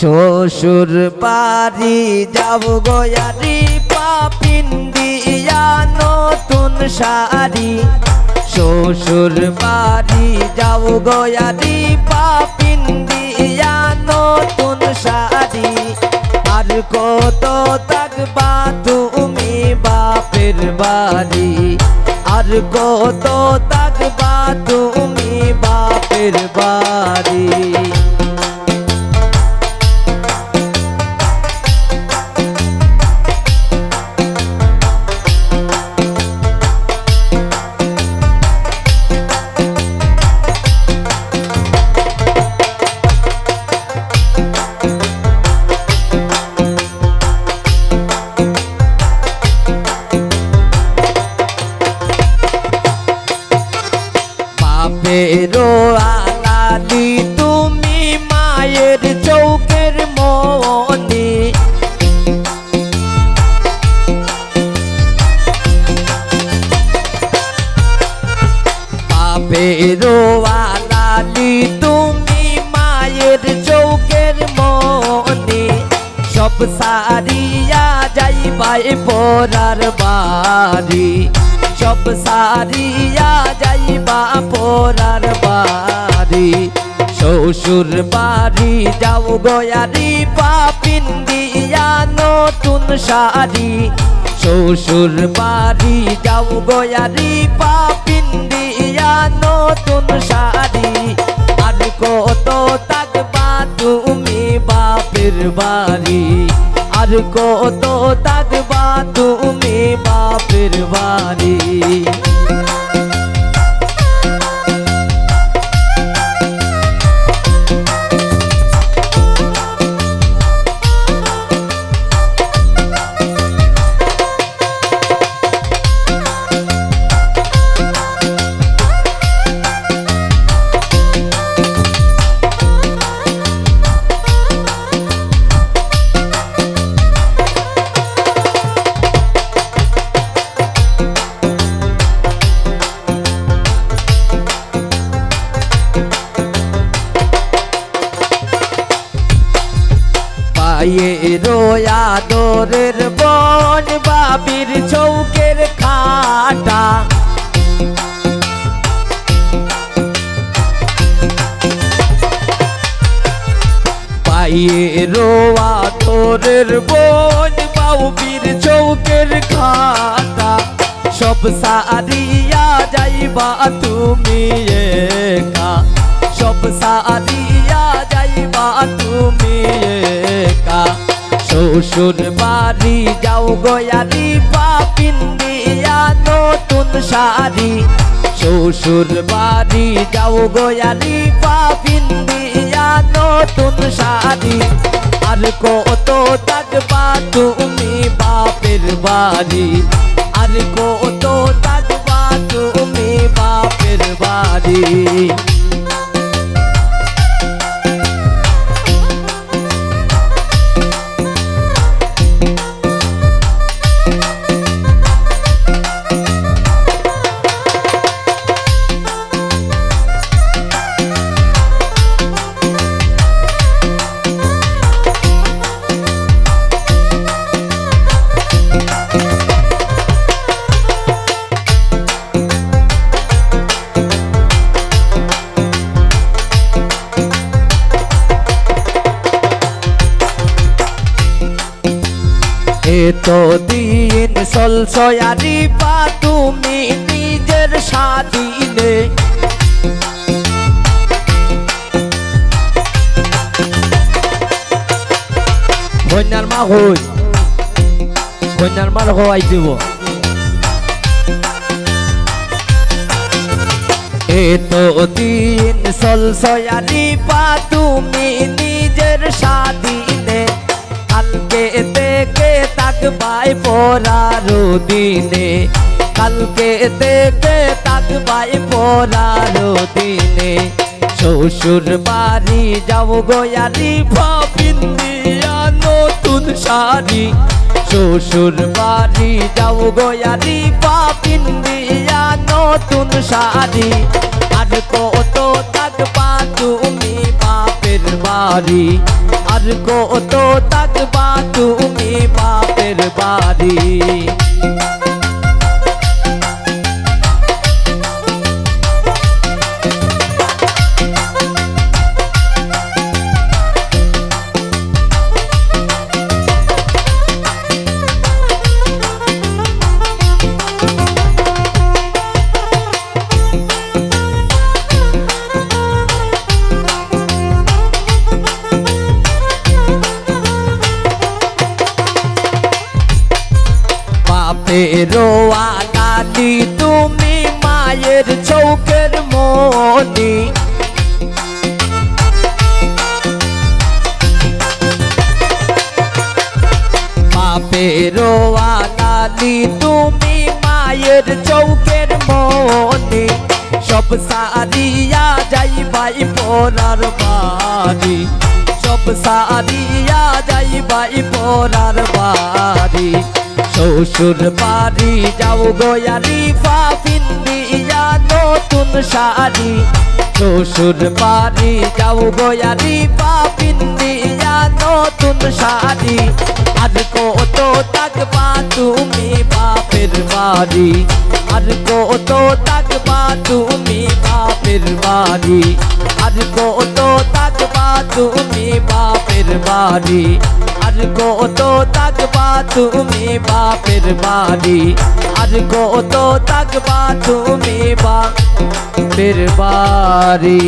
শ্বশুর বাড়ি যাব গয়ারি পাপিন্দিয়া নতুন শাড়ি। শ্বশুর বাড়ি যাব গয়ারি পাপিন্দিয়া নতুন শাড়ি। আর কত থাকবা তুমি বাপের বাড়ি। আর কত থাকবা বাপেরও আলালি তুমি মায়ের চৌকের মনি বাপেরও আলালি তুমি মায়ের চৌকের মনি সব সারিয়া যাইবাই পরার বাড়ি। সব সারিয়া যাইবা পরার বাড়ি। শ্বশুর বাড়ি যাও গয়ারি পাপিন্দিয়া নতুন শাড়ি। শ্বশুর বাড়ি যাও গয়ারি পাপিন্দিয়া নতুন শাড়ি। আর কত থাকবা তুমি বাপের বাড়ি। আর কত থাকবা পায়ে রোয়া দোরের বন বাবির চৌকের খাটা। পায়ে রোয়া দোরের বন বাউবির চৌকের খাটা। সব সারিয়া যাইবা তুমি একা। সব সারিয়া যাইবা তুমি একা। শ্বশুর বাড়ি যাও গয়ারি পাপিন্দিয়া নতুন শাড়ি। শ্বশুর বাড়ি যাও গয়ারি পাপিন্দিয়া নতুন শাড়ি। আর কত থাকবা তুমি বাপের বাড়ি। আর কত থাকবা তুমি বাপের বাড়ি। এতো দিন সলসয়ারি পা তুমি নিজের স্বাধীনে। কন্যার মা হই, কন্যার মার হওয়াই দিব। এতো দিন সলসয়ারি পা তুমি নিজের স্বাধীনে। তাকবাই পরারো দিনে। কালকে থেকে তাকবাই পরারো দিনে। শ্বশুর বাড়ি যাও গয়ারি ভাবিন্দিয়া নতুন শাড়ি। শ্বশুর বাড়ি যাও গয়ারি পাপিন্দিয়া নতুন শাড়ি। আর কত থাকবা তুমি বাপের বাড়ি। আর কত থাকবা তুমি বাপের বাড়ি বাপেরও আলালি তুমি মায়ের চৌকের মনি বাপেরও আলালি তুমি মায়ের চৌকের মনি সব সারিয়া যাই ভাই পরার বাড়ি। সব সারিয়া যাই ভাই পরার বাড়ি। শ্বশুর বাড়ি যাও গয়ারি পিন্দিয়া নতুন শাড়ি। শ্বশুর বাড়ি যাও গয়ারি পিন্দিয়া নতুন শাড়ি। আর কত থাকবা তুমি বাপের বাড়ি। আর কত থাকবা তুমি বাপের বাড়ি। আর কত থাকবা তুমি বাপের বাড়ি। আর কত থাকবা তুমি বাপের বাড়ি আর কত থাকবা তুমি বাপের বাড়ি